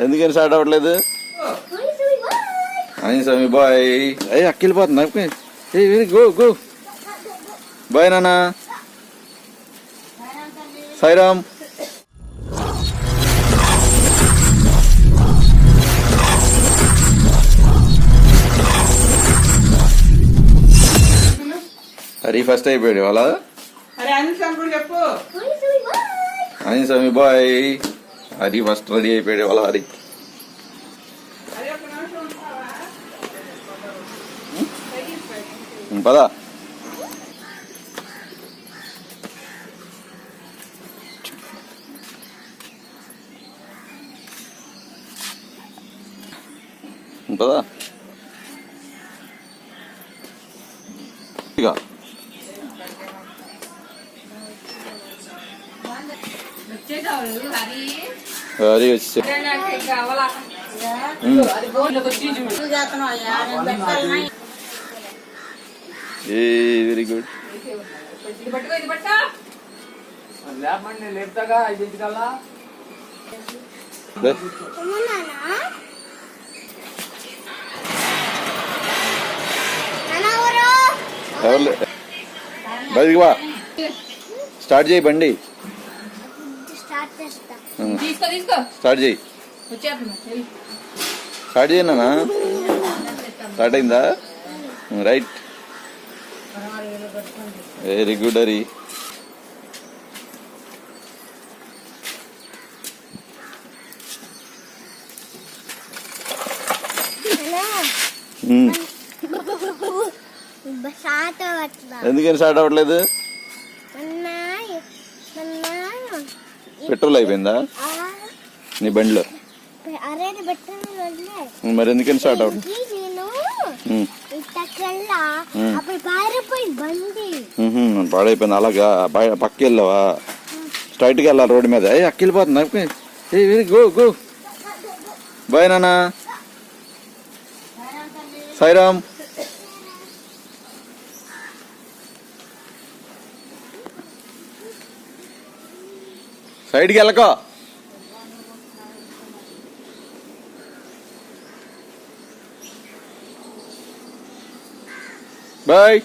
ఎందుకని స్టార్ట్ అవ్వట్లేదు? అని స్వామి బాయ్. అయ్యి అక్కిలిపోతుంది ఏ గో గో. బాయ్ నాన్న. సాయిరామ్. హరి ఫస్ట్ అయిపోయాడు వాళ్ళ చెప్పు. అని స్వామి బాయ్ హరి ఫస్ట్ రెడీ అయిపోయాడు వాళ్ళ హరి అరే ఒక నిమిషం ఉంటావా ఉమ్, పద ఉమ్, పద ఇక హరి వచ్చి ఏ వెరీ గుడ్ ఎవరు బయటికి వా. స్టార్ట్ చేయి బండి. తీసుకో తీసుకో స్టార్ట్ చేయి స్టార్ట్ చేయనా స్టార్ట్ అయిందా రైట్ వెరీ గుడ్ హరి ఎందుకని స్టార్ట్ అవ్వట్లేదు పెట్రోల్ అయిపోయిందా? నీ బండిలో? మరి ఎందుకని స్టార్ట్ నేను? ఉహుం, పాడైపోయింది. అలాగా పక్కకి వెళ్ళావా స్ట్రైట్కి వెళ్ళాలి రోడ్డు మీద. ఏ గో గో. బాయ్ నాన్న. సాయిరామ్. సైడ్కి వెళ్ళకో. బాయ్.